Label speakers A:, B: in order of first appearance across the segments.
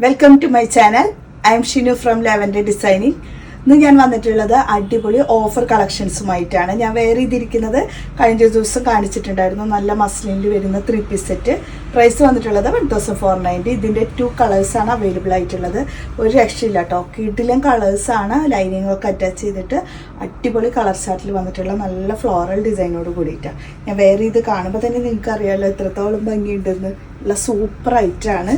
A: Welcome to my channel I am Shinu from ലെവന്റെ designing ഇന്ന് ഞാൻ വന്നിട്ടുള്ളത് അടിപൊളി ഓഫർ കളക്ഷൻസുമായിട്ടാണ് ഞാൻ വെയർ ചെയ്തിരിക്കുന്നത് കഴിഞ്ഞ ദിവസം കാണിച്ചിട്ടുണ്ടായിരുന്നു. നല്ല മസ്ലിനിൽ വരുന്ന ത്രീ പീസ് സെറ്റ് പ്രൈസ് വന്നിട്ടുള്ളത് വൺ തൗസൻഡ് ഫോർ നയന്റി ഇതിന്റെ ടു കളേഴ്സാണ് അവൈലബിൾ ആയിട്ടുള്ളത്. ഒരു രക്ഷയില്ല കേട്ടോ. കിഡിലും കളേഴ്സാണ് ലൈനിങ്ങൊക്കെ അറ്റാച്ച് ചെയ്തിട്ട് അടിപൊളി കളർ ചാർട്ടിൽ വന്നിട്ടുള്ള നല്ല ഫ്ലോറൽ ഡിസൈനോട് കൂടിയിട്ടാണ് ഞാൻ വെയർ ഇത് കാണുമ്പോൾ തന്നെ നിങ്ങൾക്കറിയാമല്ലോ എത്രത്തോളം ഭംഗിയുണ്ടെന്ന്. ഉള്ള സൂപ്പർ ഐറ്റാണ്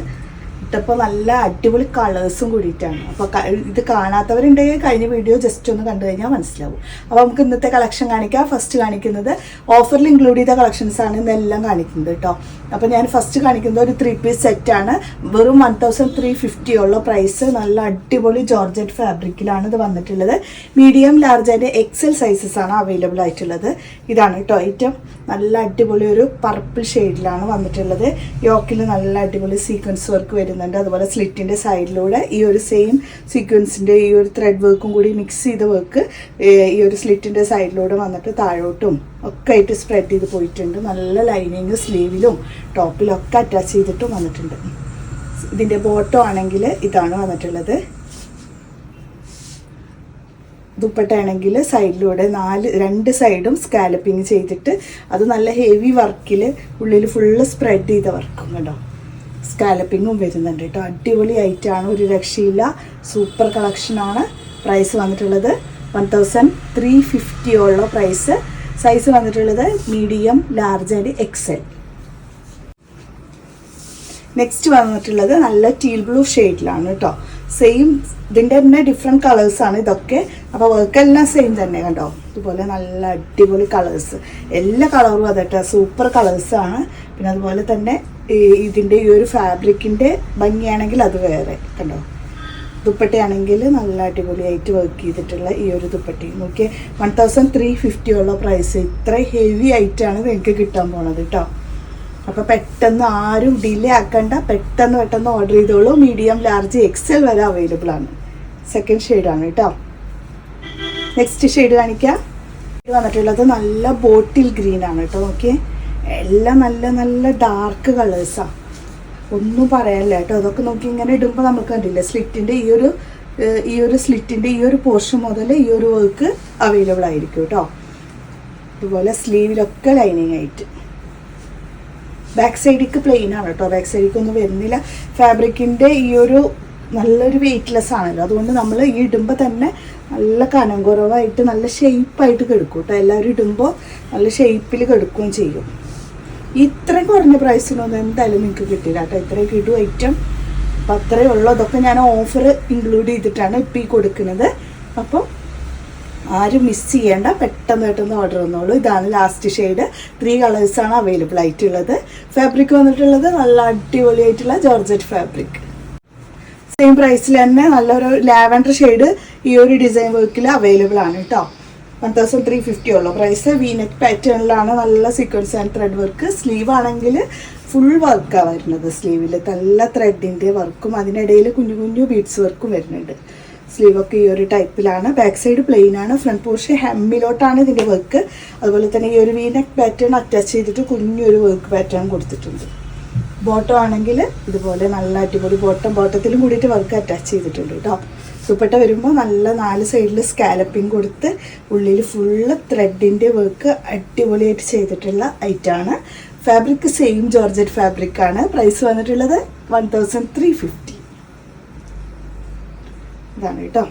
A: ഇട്ടപ്പോൾ നല്ല അടിപൊളി കളേഴ്സും കൂടിയിട്ടാണ്. അപ്പോൾ ഇത് കാണാത്തവരുണ്ടെങ്കിൽ കഴിഞ്ഞ വീഡിയോ ജസ്റ്റ് ഒന്ന് കണ്ടു കഴിഞ്ഞാൽ മനസ്സിലാവും. അപ്പോൾ നമുക്ക് ഇന്നത്തെ കളക്ഷൻ കാണിക്കാം. ഫസ്റ്റ് കാണിക്കുന്നത് ഓഫറിൽ ഇൻക്ലൂഡ് ചെയ്ത കളക്ഷൻസാണ് ഇന്നെല്ലാം കാണിക്കുന്നത് കേട്ടോ അപ്പോൾ ഞാൻ ഫസ്റ്റ് കാണിക്കുന്നത് ഒരു ത്രീ പീസ് സെറ്റാണ് വെറും വൺ തൗസൻഡ് ത്രീ ഫിഫ്റ്റി ഉള്ള പ്രൈസ് നല്ല അടിപൊളി ജോർജറ്റ് ഫാബ്രിക്കിലാണ് ഇത് വന്നിട്ടുള്ളത്. Medium large and XL sizes ആണ് അവൈലബിൾ ആയിട്ടുള്ളത്. ഇതാണ് കേട്ടോ ഐറ്റം നല്ല അടിപൊളി ഒരു പർപ്പിൾ ഷെയ്ഡിലാണ് വന്നിട്ടുള്ളത്. യോക്കിൽ നല്ല അടിപൊളി സീക്വൻസ് വർക്ക് വരുന്നുണ്ട്. അതുപോലെ സ്ലിറ്റിന്റെ സൈഡിലൂടെ ഈ ഒരു സെയിം സീക്വൻസിന്റെ ഈ ഒരു ത്രെഡ് വർക്കും കൂടി മിക്സ് ചെയ്ത വർക്ക് ഈ ഒരു സ്ലിറ്റിന്റെ സൈഡിലൂടെ വന്നിട്ട് താഴോട്ടും ഒക്കെ ആയിട്ട് സ്പ്രെഡ് ചെയ്ത് പോയിട്ടുണ്ട്. നല്ല ലൈനിങ് സ്ലീവിലും ടോപ്പിലും ഒക്കെ അറ്റാച്ച് ചെയ്തിട്ടും വന്നിട്ടുണ്ട്. ഇതിന്റെ ബോട്ടം ആണെങ്കിൽ ഇതാണ് വന്നിട്ടുള്ളത്. ദുപ്പട്ടയാണെങ്കിൽ സൈഡിലൂടെ നാല് രണ്ട് സൈഡും സ്കാലപ്പിങ് ചെയ്തിട്ട് അത് നല്ല ഹെവി വർക്കിൽ ഉള്ളിൽ ഫുള്ള് സ്പ്രെഡ് ചെയ്ത വർക്കും കേട്ടോ സ്കാലപ്പിങ്ങും വരുന്നുണ്ട് കേട്ടോ. അടിപൊളി ആയിട്ടാണ് ഒരു രക്ഷയില്ല. സൂപ്പർ കളക്ഷനാണ് പ്രൈസ് വന്നിട്ടുള്ളത് വൺ തൗസൻഡ് ത്രീ ഫിഫ്റ്റിയോളം പ്രൈസ് സൈസ് വന്നിട്ടുള്ളത് medium large and XL next വന്നിട്ടുള്ളത് നല്ല ടീൽ ബ്ലൂ ഷെയ്ഡിലാണ് കേട്ടോ. സെയിം ഇതിന്റെ തന്നെ ഡിഫറെന്റ് കളേഴ്സാണ് ഇതൊക്കെ. അപ്പോൾ വർക്കെല്ലാം സെയിം തന്നെ കണ്ടോ? ഇതുപോലെ നല്ല അടിപൊളി കളേഴ്സ് എല്ലാ കളറും അതെട്ടോ സൂപ്പർ കളേഴ്സാണ് പിന്നെ അതുപോലെ തന്നെ ഇതിന്റെ ഈ ഒരു ഫാബ്രിക്കിന്റെ ഭംഗിയാണെങ്കിൽ അത് വേറെ കണ്ടോ? ദുപ്പട്ടയാണെങ്കിൽ നല്ല അടിപൊളിയായിട്ട് വർക്ക് ചെയ്തിട്ടുള്ള ഈ ഒരു ദുപ്പട്ടി നോക്കിയ വൺ തൗസൻഡ് ത്രീ ഫിഫ്റ്റി ഉള്ള പ്രൈസ് ഇത്ര ഹെവി ആയിട്ടാണ് നിങ്ങൾക്ക് കിട്ടാൻ പോണത് കേട്ടോ അപ്പോൾ പെട്ടെന്ന് ആരും ഡിലേ ആക്കണ്ട. പെട്ടെന്ന് പെട്ടെന്ന് ഓർഡർ ചെയ്തോളൂ. മീഡിയം ലാർജ് എക്സൽ വരെ അവൈലബിൾ ആണ്. സെക്കൻഡ് ഷെയ്ഡാണ് കേട്ടോ നെക്സ്റ്റ് ഷെയ്ഡ് കാണിക്കാം. ഇത് വന്നിട്ടുള്ളത് നല്ല ബോട്ടിൽ ഗ്രീൻ ആണ് കേട്ടോ നോക്കിയേ എല്ലാം നല്ല നല്ല ഡാർക്ക് കളേഴ്സാണ് ഒന്നും പറയാനില്ല കേട്ടോ. അതൊക്കെ നോക്കി ഇങ്ങനെ ഇടുമ്പോൾ നമുക്ക് കണ്ടില്ല സ്ലിറ്റിന്റെ ഈ ഒരു ഈ ഒരു സ്ലിറ്റിന്റെ ഈ ഒരു പോർഷൻ മുതൽ ഈ ഒരു വർക്ക് അവൈലബിൾ ആയിരിക്കും കേട്ടോ. ഇതുപോലെ സ്ലീവിലൊക്കെ ലൈനിങ് ആയിട്ട്. ബാക്ക് സൈഡിക്ക് പ്ലെയിൻ ആണ് കേട്ടോ. ബാക്ക് സൈഡിക്ക് ഒന്നും വരുന്നില്ല. ഫാബ്രിക്കിന്റെ ഈ ഒരു നല്ലൊരു വെയ്റ്റ്ലെസ് ആണല്ലോ. അതുകൊണ്ട് നമ്മൾ ഈ ഇടുമ്പോൾ തന്നെ നല്ല കനം കുറവായിട്ട് നല്ല ഷേപ്പായിട്ട് കെടുക്കും കേട്ടോ. എല്ലാവരും ഇടുമ്പോൾ നല്ല ഷേപ്പിൽ കെടുക്കുകയും ചെയ്യും. ഇത്രയും കുറഞ്ഞ പ്രൈസിനൊന്നും എന്തായാലും നിങ്ങൾക്ക് കിട്ടില്ല കേട്ടോ. ഇത്രയും കിട്ടും ഐറ്റം അപ്പം അത്രയേ ഉള്ളൂ. അതൊക്കെ ഞാൻ ഓഫർ ഇൻക്ലൂഡ് ചെയ്തിട്ടാണ് ഇപ്പം കൊടുക്കുന്നത്. അപ്പോൾ ആരും മിസ് ചെയ്യേണ്ട. പെട്ടെന്ന് പെട്ടെന്ന് ഓർഡർ വന്നോളൂ. ഇതാണ് ലാസ്റ്റ് ഷെയ്ഡ് ത്രീ കളേഴ്സാണ് അവൈലബിൾ ആയിട്ടുള്ളത്. ഫാബ്രിക് വന്നിട്ടുള്ളത് നല്ല അടിപൊളിയായിട്ടുള്ള ജോർജറ്റ് ഫാബ്രിക് സെയിം പ്രൈസിൽ തന്നെ നല്ലൊരു ലാവൻഡർ ഷെയ്ഡ് ഈ ഒരു ഡിസൈൻ വർക്കിൽ അവൈലബിൾ ആണ് കേട്ടോ. വൺ തൗസൻഡ് ത്രീ ഫിഫ്റ്റി ഉള്ളൂ. പ്രൈസ് വീനെറ്റ് പാറ്റേണിലാണ് നല്ല sequence and thread work sleeve ആണെങ്കിൽ ഫുൾ വർക്കാണ് വരുന്നത് സ്ലീവിൽ നല്ല ത്രെഡിന്റെ വർക്കും അതിനിടയിൽ കുഞ്ഞു കുഞ്ഞു ബീഡ്സ് വർക്കും വരുന്നുണ്ട്. സ്ലീവൊക്കെ ഈ ഒരു ടൈപ്പിലാണ് ബാക്ക് സൈഡ് പ്ലെയിൻ ആണ്. ഫ്രണ്ട് പോർഷൻ ഹെമ്മിലോട്ടാണ് ഇതിന്റെ വർക്ക് അതുപോലെ തന്നെ ഈ ഒരു വീനെക്ക് പാറ്റേൺ അറ്റാച്ച് ചെയ്തിട്ട് കുഞ്ഞൊരു വർക്ക് പാറ്റേൺ കൊടുത്തിട്ടുണ്ട്. ബോട്ടം ആണെങ്കിൽ ഇതുപോലെ നല്ല അടിപൊളി ബോട്ടം ബോട്ടത്തിലും കൂടിയിട്ട് വർക്ക് അറ്റാച്ച് ചെയ്തിട്ടുണ്ട് കേട്ടോ ദുപ്പട്ട വരുമ്പോൾ നല്ല നാല് സൈഡിൽ സ്കാലപ്പിംഗ് കൊടുത്ത് ഉള്ളിൽ ഫുള്ള് ത്രെഡിന്റെ വർക്ക് അടിപൊളിയായിട്ട് ചെയ്തിട്ടുള്ള ഐറ്റാണ് ഫാബ്രിക് സെയിം ജോർജറ്റ് ഫാബ്രിക് ആണ്. പ്രൈസ് വന്നിട്ടുള്ളത് വൺ തൗസൻഡ് ത്രീ ഫിഫ്റ്റി ഇതാണ് കേട്ടോ.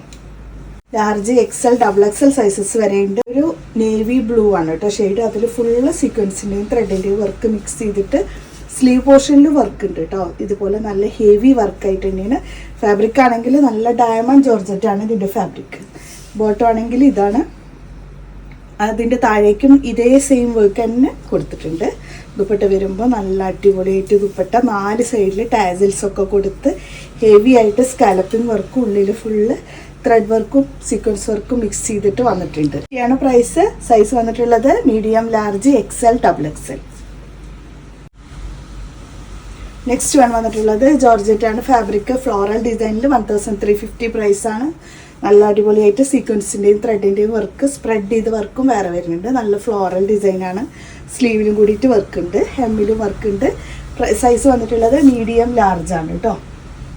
A: Large XL double XL sizes വരെയുണ്ട് ഒരു നേവി ബ്ലൂ ആണ് കേട്ടോ. ഷെയ്ഡ് അതിൽ ഫുള്ള് സീക്വൻസിന്റെയും ത്രെഡിന്റെയും വർക്ക് മിക്സ് ചെയ്തിട്ട് സ്ലീവ് പോർഷനിൽ വർക്ക് ഉണ്ട് കേട്ടോ ഇതുപോലെ നല്ല ഹെവി വർക്കായിട്ട് തന്നെയാണ്. ഫാബ്രിക് ആണെങ്കിൽ നല്ല ഡയമണ്ട് ജോർജറ്റാണ് ഇതിന്റെ ഫാബ്രിക് ബോട്ടം ആണെങ്കിൽ ഇതാണ്. അതിന്റെ താഴേക്കും ഇതേ സെയിം വർക്ക് തന്നെ കൊടുത്തിട്ടുണ്ട്. ദുപ്പട്ട വരുമ്പോൾ നല്ല അടിപൊളിയായിട്ട് ദുപ്പട്ട. നാല് സൈഡിൽ ടാസിൽസ് ഒക്കെ കൊടുത്ത് ഹെവി ആയിട്ട് സ്കാലപ്പിംഗ് വർക്കും ഉള്ളിൽ ഫുള്ള് ത്രെഡ് വർക്കും സീക്വൻസ് വർക്കും മിക്സ് ചെയ്തിട്ട് വന്നിട്ടുണ്ട്. ഇതാണ് പ്രൈസ് സൈസ് വന്നിട്ടുള്ളത് medium large XL double XL next one വന്നിട്ടുള്ളത് ജോർജറ്റാണ് ഫാബ്രിക് ഫ്ലോറൽ ഡിസൈനിൽ one thousand three fifty price ആണ്. നല്ല അടിപൊളിയായിട്ട് സീക്വൻസിന്റെയും ത്രെഡിന്റെയും വർക്ക് സ്പ്രെഡ് ചെയ്ത് വർക്കും വേറെ വരുന്നുണ്ട്. നല്ല ഫ്ലോറൽ ഡിസൈനാണ് സ്ലീവിലും കൂടിയിട്ട് വർക്ക് ഉണ്ട്. ഹെമ്മിലും വർക്ക് ഉണ്ട്. സൈസ് വന്നിട്ടുള്ളത് മീഡിയം ലാർജ് ആണ് കേട്ടോ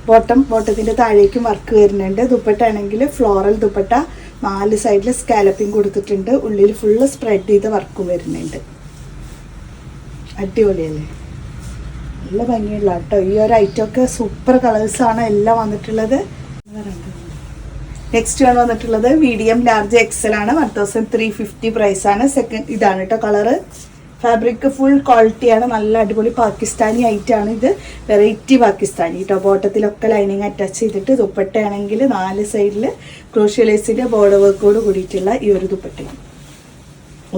A: ബോട്ടം ബോട്ടത്തിന്റെ താഴേക്കും വർക്ക് വരുന്നുണ്ട്. ദുപ്പട്ട ആണെങ്കിൽ ഫ്ലോറൽ ദുപ്പട്ട നാല് സൈഡിൽ സ്കാലപ്പിംഗ് കൊടുത്തിട്ടുണ്ട്. ഉള്ളിൽ ഫുള്ള് സ്പ്രെഡ് ചെയ്ത വർക്കും വരുന്നുണ്ട്. അടിപൊളിയല്ലേ? നല്ല ഭംഗിയുള്ള കേട്ടോ. ഈ ഒരു ഐറ്റം ഒക്കെ സൂപ്പർ കളേഴ്സാണ് എല്ലാം വന്നിട്ടുള്ളത്. നെക്സ്റ്റ് ആണ് വന്നിട്ടുള്ളത് മീഡിയം ലാർജ് എക്സൽ ആണ്. One thousand three fifty price ആണ്. സെക്കൻഡ് ഇതാണ് കേട്ടോ കളറ് ഫാബ്രിക് ഫുൾ ക്വാളിറ്റിയാണ് നല്ല അടിപൊളി പാകിസ്ഥാനി ഐറ്റാണ് ഇത്. വെറൈറ്റി പാകിസ്ഥാനി കേട്ടോ. ബോട്ടത്തിലൊക്കെ ലൈനിങ് അറ്റാച്ച് ചെയ്തിട്ട് ദുപ്പട്ടയാണെങ്കിൽ നാല് സൈഡിൽ ക്രോഷ്യലേസിന്റെ ബോർഡർ വർക്കോട് കൂടിയിട്ടുള്ള ഈ ഒരു ദുപ്പട്ടയാണ്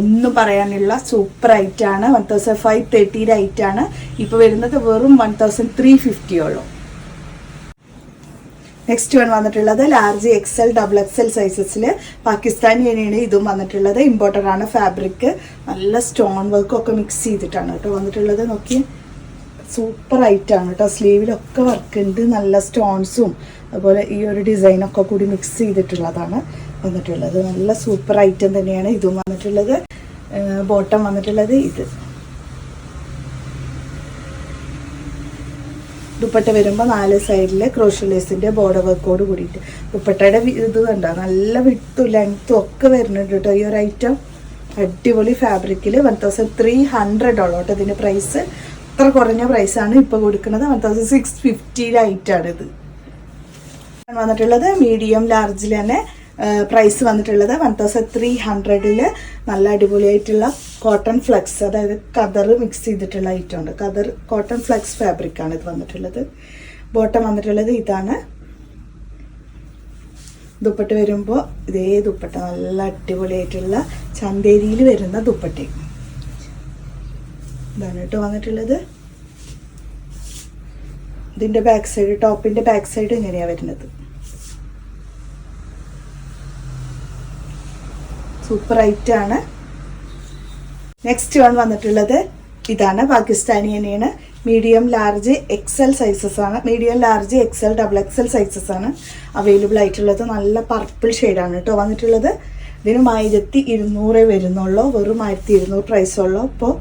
A: ഒന്നും പറയാനില്ല സൂപ്പർ ഐറ്റാണ് വൺ തൗസൻഡ് ഫൈവ് തേർട്ടിയുടെ ഐറ്റാണ് ഇപ്പോൾ വരുന്നത് വെറും വൺ തൗസൻഡ് ത്രീ ഫിഫ്റ്റിയോളൂ നെക്സ്റ്റ് വൺ വന്നിട്ടുള്ളത് ലാർജ് എക്സൽ ഡബിൾ എക്സൽ സൈസസിൽ പാകിസ്ഥാനി തന്നെയാണ് ഇതും വന്നിട്ടുള്ളത്. ഇമ്പോർട്ടന്റ് ആണ് ഫാബ്രിക് നല്ല സ്റ്റോൺ വർക്കും ഒക്കെ മിക്സ് ചെയ്തിട്ടാണ് കേട്ടോ വന്നിട്ടുള്ളത്. നോക്കി സൂപ്പർ ആയിട്ടാണ് കേട്ടോ. സ്ലീവിലൊക്കെ വർക്ക് ഉണ്ട്. നല്ല സ്റ്റോൺസും അതുപോലെ ഈ ഒരു ഡിസൈനൊക്കെ കൂടി മിക്സ് ചെയ്തിട്ടുള്ളതാണ്. വന്നിട്ടുള്ളത്. നല്ല സൂപ്പർ ഐറ്റം തന്നെയാണ് ഇതും വന്നിട്ടുള്ളത്. ബോട്ടം വന്നിട്ടുള്ളത് ഇത്. ദുപ്പട്ട വരുമ്പോൾ നാല് സൈഡിൽ ക്രോഷ്യലേസിന്റെ ബോർഡർ വർക്കോട് കൂടിയിട്ട്. ദുപ്പട്ടയുടെ ഇത് കണ്ടോ? നല്ല വിട്ടും ലെങ്ത്തും ഒക്കെ വരുന്നുണ്ട് കേട്ടോ ഈ ഒരു ഐറ്റം. അടിപൊളി ഫാബ്രിക്കിൽ വൺ തൗസൻഡ് ത്രീ ഹൺഡ്രഡ് ഉള്ളൂ കേട്ടോ ഇതിന്റെ പ്രൈസ് അത്ര കുറഞ്ഞ പ്രൈസാണ് ഇപ്പോൾ കൊടുക്കുന്നത്. വൺ തൗസൻഡ് സിക്സ് ഇത് വന്നിട്ടുള്ളത് മീഡിയം ലാർജിൽ തന്നെ പ്രൈസ് വന്നിട്ടുള്ളത് വൺ തൗസൻഡ് ത്രീ ഹൺഡ്രഡിൽ നല്ല അടിപൊളിയായിട്ടുള്ള കോട്ടൺ ഫ്ലെക്സ് അതായത് കതർ മിക്സ് ചെയ്തിട്ടുള്ള ഐറ്റം ഉണ്ട്. കതർ കോട്ടൺ ഫ്ലെക്സ് ഫാബ്രിക് ആണ് ഇത് വന്നിട്ടുള്ളത്. ബോട്ടം വന്നിട്ടുള്ളത് ഇതാണ്. ദുപ്പട്ട വരുമ്പോൾ ഇതേ ദുപ്പട്ട നല്ല അടിപൊളിയായിട്ടുള്ള ചന്തേരിയിൽ വരുന്ന ദുപ്പട്ടയും. ഇതാണ് കേട്ടോ വന്നിട്ടുള്ളത്. ഇതിന്റെ ബാക്ക് സൈഡ് ടോപ്പിന്റെ ബാക്ക് സൈഡ് ഇങ്ങനെയാണ് വരുന്നത്. സൂപ്പർ ആണ് നെക്സ്റ്റ് വൺ വന്നിട്ടുള്ളത് ഇതാണ് പാകിസ്ഥാനി തന്നെയാണ് മീഡിയം ലാർജ് എക്സൽ സൈസസ് ആണ്. Medium large XL double XL sizes ആണ് അവൈലബിൾ ആയിട്ടുള്ളത്. നല്ല പർപ്പിൾ ഷെയ്ഡാണ് കേട്ടോ വന്നിട്ടുള്ളത്. ഇതിനും ആയിരത്തി ഇരുന്നൂറേ വരുന്നുള്ളൂ. വെറും ആയിരത്തി ഇരുന്നൂറ് പ്രൈസുള്ളൂ ഇപ്പോൾ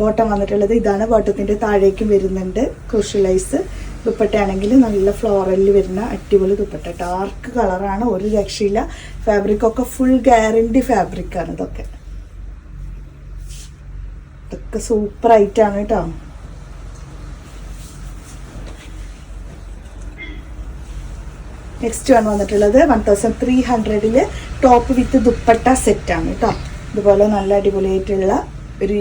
A: ബോട്ടം വന്നിട്ടുള്ളത് ഇതാണ്. ബോട്ടത്തിന്റെ താഴേക്കും വരുന്നുണ്ട്. ക്രൂഷ്യലൈസ് ദുപ്പട്ടയാണെങ്കിൽ നല്ല ഫ്ലോറലിൽ വരുന്ന അടിപൊളി ദുപ്പട്ട. ഡാർക്ക് കളറാണ് ഒരു രക്ഷയില്ല. ഫാബ്രിക്കൊക്കെ ഫുൾ ഗ്യാരണ്ടി ഫാബ്രിക്കാണ് ഇതൊക്കെ. ഇതൊക്കെ സൂപ്പർ ആയിട്ടാണ് കേട്ടോ. നെക്സ്റ്റ് വൺ വന്നിട്ടുള്ളത് വൺ തൗസൻഡ് ത്രീ ഹൺഡ്രഡിൽ ടോപ്പ് വിത്ത് ദുപ്പട്ട സെറ്റാണ് കേട്ടോ. ഇതുപോലെ നല്ല അടിപൊളിയായിട്ടുള്ള ഒരു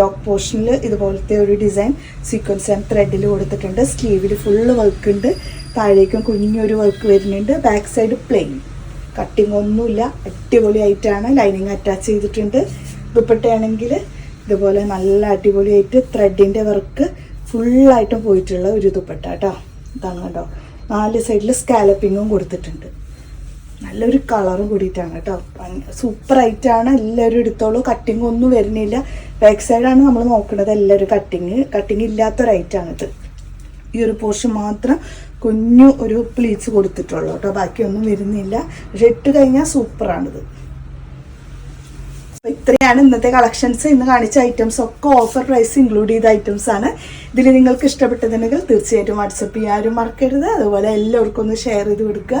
A: യോക്ക് പോർഷനിൽ ഇതുപോലത്തെ ഒരു ഡിസൈൻ സീക്വൻസ് ആൻഡ് ത്രെഡിൽ കൊടുത്തിട്ടുണ്ട്. സ്ലീവിൽ ഫുള്ള് വർക്ക് ഉണ്ട്. താഴേക്കും കുഞ്ഞൊരു വർക്ക് വരുന്നുണ്ട്. ബാക്ക് സൈഡ് പ്ലെയിൻ കട്ടിങ് ഒന്നുമില്ല. അടിപൊളിയായിട്ടാണ് ലൈനിങ് അറ്റാച്ച് ചെയ്തിട്ടുണ്ട്. ദുപ്പട്ടയാണെങ്കിൽ ഇതുപോലെ നല്ല അടിപൊളിയായിട്ട് ത്രെഡിന്റെ വർക്ക് ഫുള്ളായിട്ടും പോയിട്ടുള്ള ഒരു ദുപ്പട്ട കേട്ടോ. ഇതാണ് കേട്ടോ നാല് സൈഡിൽ സ്കാലപ്പിങ്ങും കൊടുത്തിട്ടുണ്ട്. നല്ലൊരു കളർ കൂടിയിട്ടാണ് കേട്ടോ. സൂപ്പർ ആയിട്ടാണ് എല്ലാവരും എടുത്തോളൂ. കട്ടിങ് ഒന്നും വരുന്നില്ല. ബാക്ക് സൈഡാണ് നമ്മൾ നോക്കുന്നത് എല്ലാവരും കട്ടിങ് കട്ടിങ് ഇല്ലാത്തൊരൈറ്റാണിത് ഈ ഒരു പോർഷൻ മാത്രം കുഞ്ഞു ഒരു പ്ലീറ്റ്സ് കൊടുത്തിട്ടുള്ളൂ കേട്ടോ. ബാക്കിയൊന്നും വരുന്നില്ല. പക്ഷെ ഇട്ട് കഴിഞ്ഞാൽ സൂപ്പറാണിത്. അപ്പോൾ ഇത്രയാണ് ഇന്നത്തെ കളക്ഷൻസ് ഇന്ന് കാണിച്ച ഐറ്റംസ് ഒക്കെ ഓഫർ പ്രൈസ് ഇൻക്ലൂഡ് ചെയ്ത ഐറ്റംസ് ആണ്. ഇതിൽ നിങ്ങൾക്ക് ഇഷ്ടപ്പെട്ടതുണ്ടെങ്കിൽ തീർച്ചയായിട്ടും വാട്സപ്പ് ചെയ്യാനും മറക്കരുത്. അതുപോലെ എല്ലാവർക്കും ഒന്ന് ഷെയർ ചെയ്ത് കൊടുക്കുക.